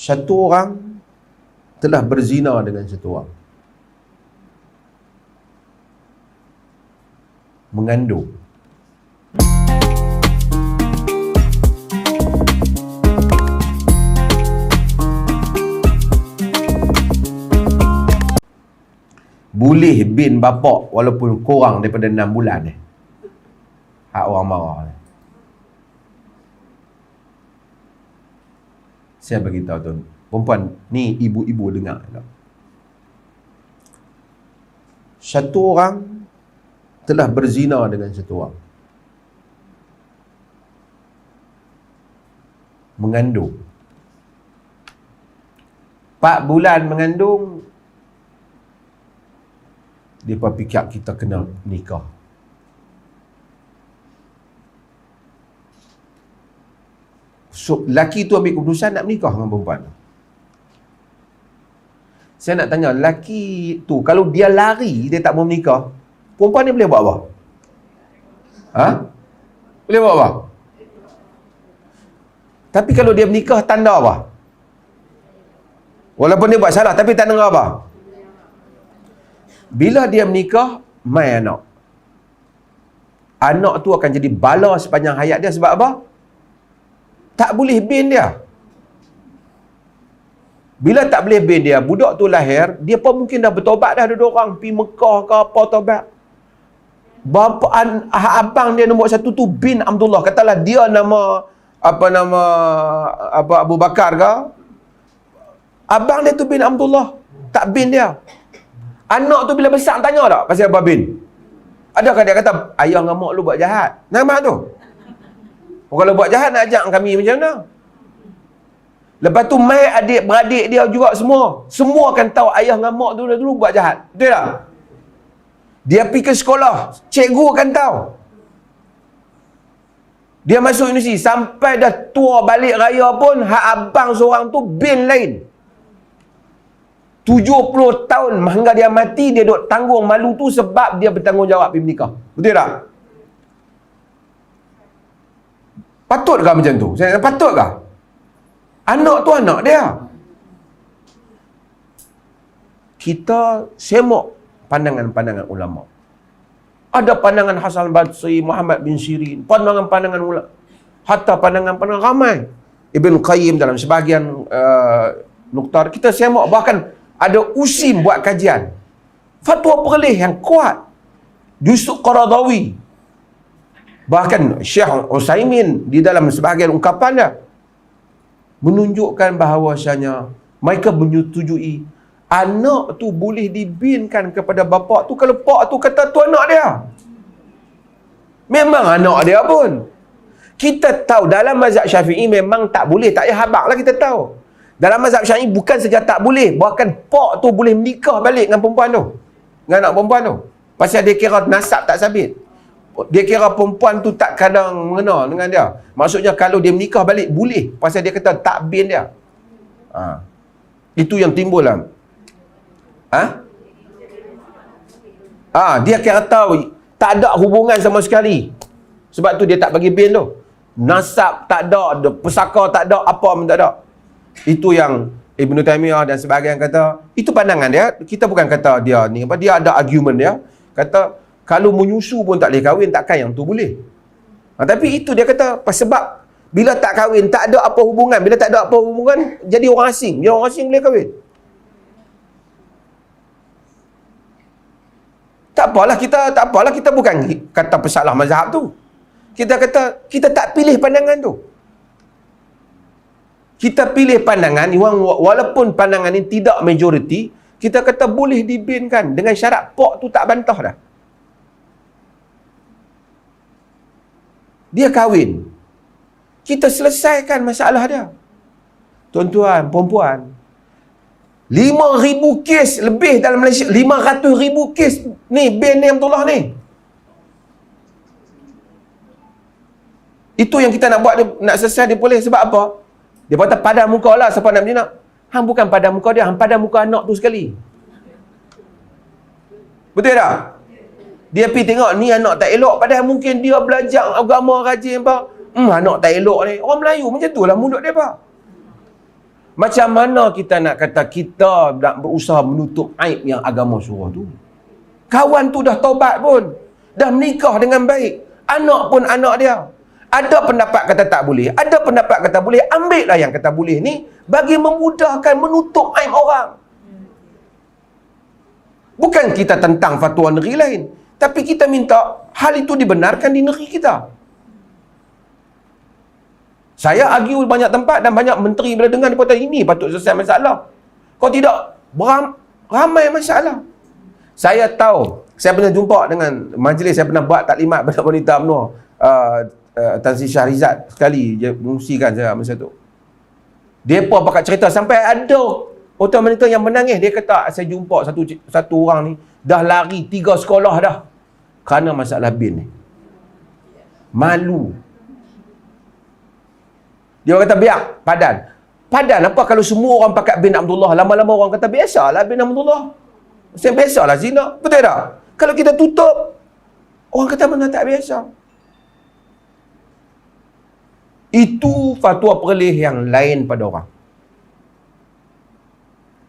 Satu orang telah berzina dengan satu orang. Mengandung. Boleh bin bapak walaupun kurang daripada 6 bulan ni. Hak orang marah ni. Saya bagi tahu tuan. Perempuan ni ibu-ibu dengar? Satu orang telah berzina dengan satu orang. Mengandung. Empat bulan mengandung, dia pun fikir kita kena nikah. So, laki tu ambil keputusan nak menikah dengan perempuan. Saya nak tanya, laki tu kalau dia lari, dia tak mau menikah, perempuan ni boleh buat apa? Ha? Boleh buat apa? Tapi kalau dia menikah, tanda apa? Walaupun dia buat salah, tapi tanda apa? Bila dia menikah, mai anak. Anak tu akan jadi bala sepanjang hayat dia sebab apa? Tak boleh bin dia. Bila tak boleh bin dia, budak tu lahir, dia pun mungkin dah bertobat dah dua orang. Pergi Mekah ke apa tobat. Bapa an, ah, abang dia nombor satu tu bin Abdullah. Katalah dia nama apa nama apa Abu Bakar ke? Abang dia tu bin Abdullah. Tak bin dia. Anak tu bila besar tanya tak pasal apa bin? Adakah dia kata ayah dengan mak lu buat jahat? Nama tu. Oh, kalau buat jahat nak ajak kami macam mana? Lepas tu mai adik beradik dia juga semua. Semua akan tahu ayah dengan mak tu dulu buat jahat. Betul tak? Dia pergi ke sekolah, cikgu akan tahu. Dia masuk universiti sampai dah tua balik raya pun hak abang seorang tu bin lain. 70 tahun hingga dia mati dia duk tanggung malu tu sebab dia bertanggungjawab pergi menikah. Betul tak? Patutkah macam tu? Saya patutkah? Anak tu anak dia. Kita semok pandangan-pandangan ulama. Ada pandangan Hasan Basri, Muhammad bin Sirin, pandangan-pandangan ulama. Hatta pandangan-pandangan ramai. Ibn Qayyim dalam sebahagian uh, nuktar. Kita semok bahkan ada usim buat kajian. Fatwa perlih yang kuat. Yusuf Qaradawi. Bahkan Syekh Usaimin di dalam sebahagian ungkapannya menunjukkan bahawasanya mereka menyetujui anak tu boleh dibinkan kepada bapa tu kalau pak tu kata tu anak dia. Memang anak dia pun. Kita tahu dalam mazhab Syafi'i memang tak boleh, tak payah habaq lah kita tahu. Dalam mazhab Syafi'i bukan saja tak boleh, bahkan pak tu boleh menikah balik dengan perempuan tu. Dengan anak perempuan tu. Pasal dia kira nasab tak sabit. Dia kira perempuan tu tak kadang mengena dengan dia. Maksudnya kalau dia menikah balik, boleh. Pasal dia kata tak bin dia. Ha. Itu yang timbul lah. Ha? Ha, dia kira tahu tak ada hubungan sama sekali. Sebab tu dia tak bagi bin tu. Nasab tak ada, pesaka tak ada, apa pun tak ada. Itu yang Ibn Taymiyah dan sebagainya kata, itu pandangan dia. Kita bukan kata dia ni apa, dia ada argument dia. Kata kalau menyusu pun tak boleh kahwin, takkan yang tu boleh. Ha, tapi itu dia kata sebab bila tak kahwin, tak ada apa hubungan. Bila tak ada apa hubungan, jadi orang asing. Bila orang asing boleh kahwin. Tak apalah kita tak apalah kita bukan kata pesalah mazhab tu. Kita kata kita tak pilih pandangan tu. Kita pilih pandangan walaupun pandangan ini tidak majoriti, kita kata boleh dibinkan dengan syarat pok tu tak bantah dah. Dia kahwin. Kita selesaikan masalah dia. Tuan-tuan, perempuan. 5,000 kes lebih dalam Malaysia. 500,000 kes ni, bin ni Abdullah ni. Itu yang kita nak buat, nak selesai dia boleh. Sebab apa? Dia kata pada muka lah siapa nak berjinak. Hang bukan pada muka dia, hang pada muka anak tu sekali. Betul tak? Dia pergi tengok ni anak tak elok padahal mungkin dia belajar agama rajin apa. Hmm anak tak elok ni. Orang Melayu macam tu lah mulut dia apa. Macam mana kita nak kata kita nak berusaha menutup aib yang agama suruh tu? Kawan tu dah taubat pun. Dah menikah dengan baik. Anak pun anak dia. Ada pendapat kata tak boleh. Ada pendapat kata boleh. Ambil lah yang kata boleh ni. Bagi memudahkan menutup aib orang. Bukan kita tentang fatwa negeri lain. Tapi kita minta hal itu dibenarkan di negeri kita. Saya argue banyak tempat dan banyak menteri bila dengar kata ini patut selesai masalah. Kalau tidak, beram, ramai masalah. Saya tahu, saya pernah jumpa dengan majlis, saya pernah buat taklimat pada wanita UMNO, uh, uh, Tan Sri Syahrizat sekali, dia mengungsikan saya masa tu. Dia pun cerita sampai ada orang wanita yang menangis. Dia kata, saya jumpa satu satu orang ni, dah lari tiga sekolah dah. Kerana masalah bin ni. Malu. Dia orang kata biar padan. Padan apa kalau semua orang pakai bin Abdullah lama-lama orang kata biasalah bin Abdullah. Macam biasalah zina. Betul tak? Kalau kita tutup orang kata mana tak biasa. Itu fatwa perlih yang lain pada orang.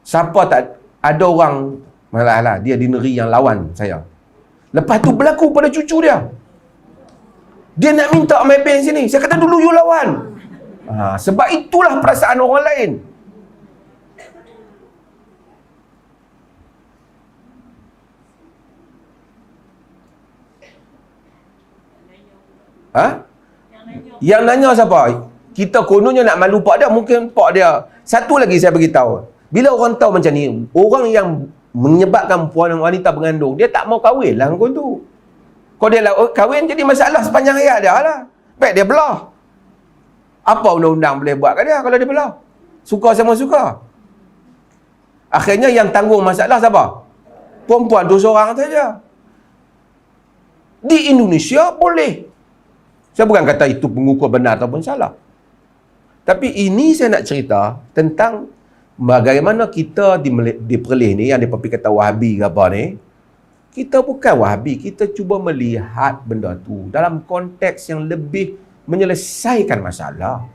Siapa tak ada orang malah lah dia di negeri yang lawan saya. Lepas tu berlaku pada cucu dia. Dia nak minta main pen sini. Saya kata dulu you lawan. Ha, sebab itulah perasaan orang lain. Ha? Yang nanya siapa? Kita kononnya nak malu pak dia, mungkin pak dia. Satu lagi saya beritahu. Bila orang tahu macam ni, orang yang menyebabkan puan wanita mengandung, dia tak mau kahwin lah dengan tu. Kalau dia kahwin jadi masalah sepanjang hayat dia lah. Baik dia belah. Apa undang-undang boleh buat kat dia kalau dia belah? Suka sama suka. Akhirnya yang tanggung masalah siapa? Perempuan tu seorang saja. Di Indonesia boleh. Saya bukan kata itu pengukur benar ataupun salah. Tapi ini saya nak cerita tentang bagaimana kita di, di Perlis ni yang dipapi kata Wahabi ke apa ni. Kita bukan Wahabi. Kita cuba melihat benda tu dalam konteks yang lebih menyelesaikan masalah.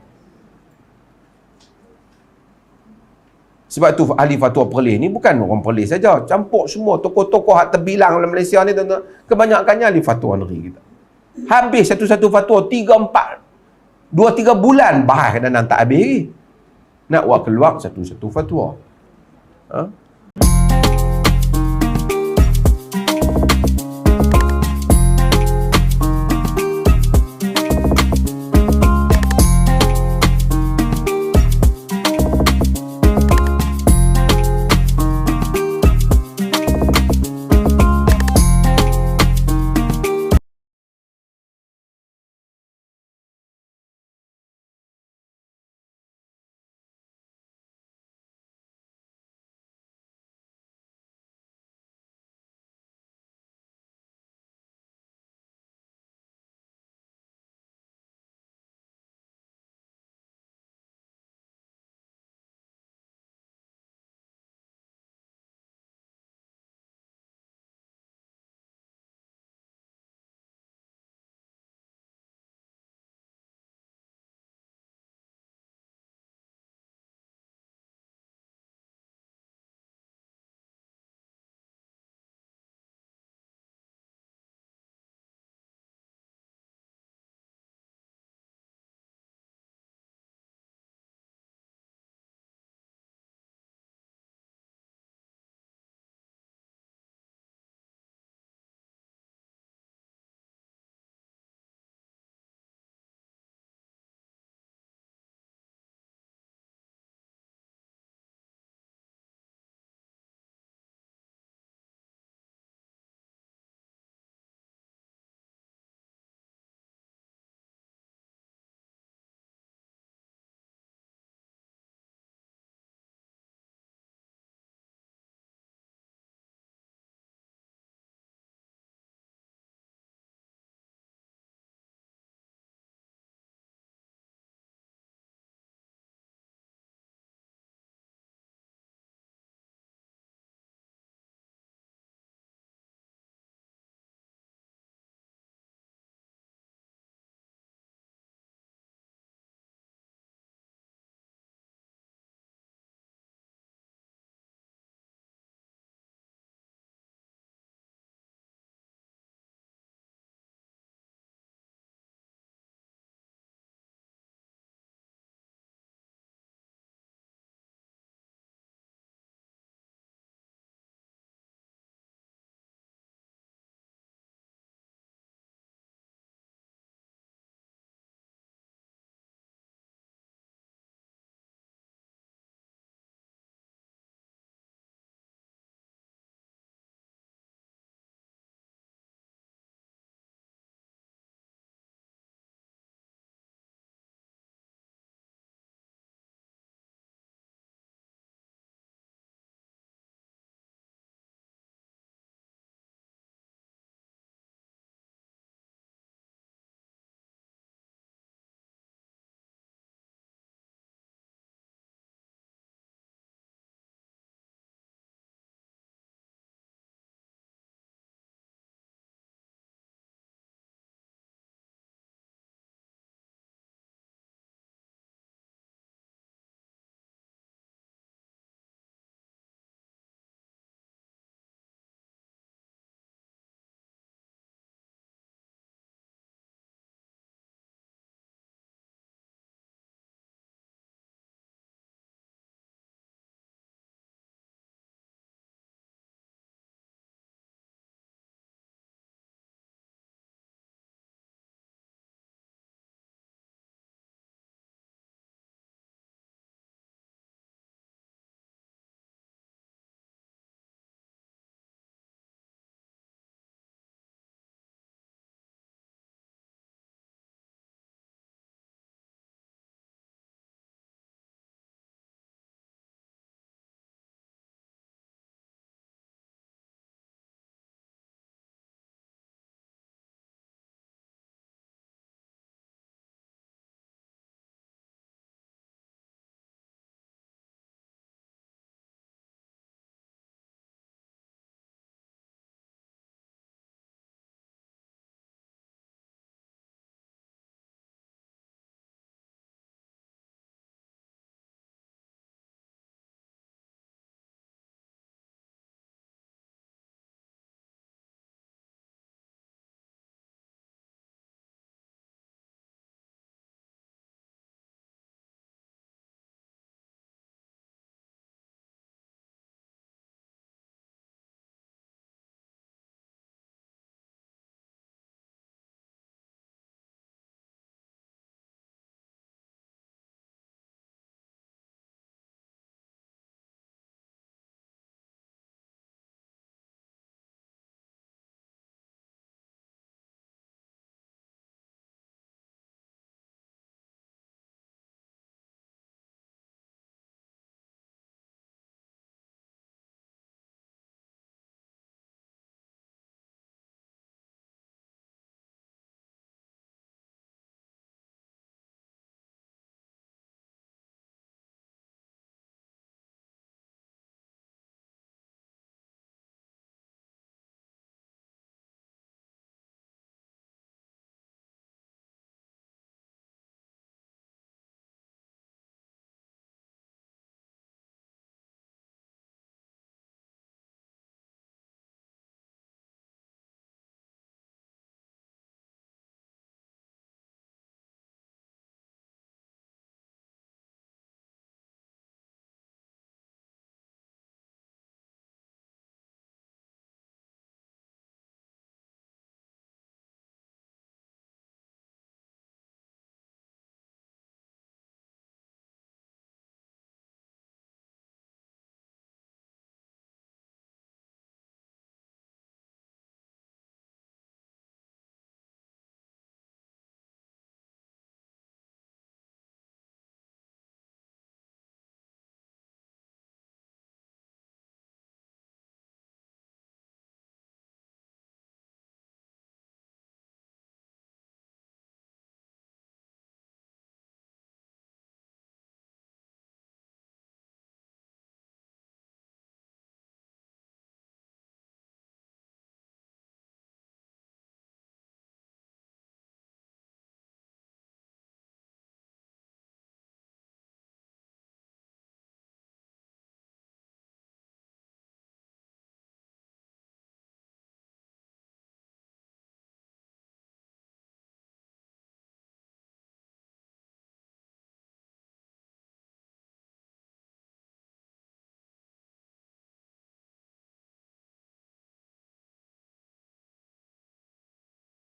Sebab tu ahli fatwa perlis ni bukan orang perlis saja. Campur semua tokoh-tokoh hak terbilang dalam Malaysia ni tuan-tuan. Kebanyakannya ahli fatwa negeri kita. Habis satu-satu fatwa tiga empat dua tiga bulan bahas dan tak habis lagi. Nak keluar satu-satu fatwa. Ha?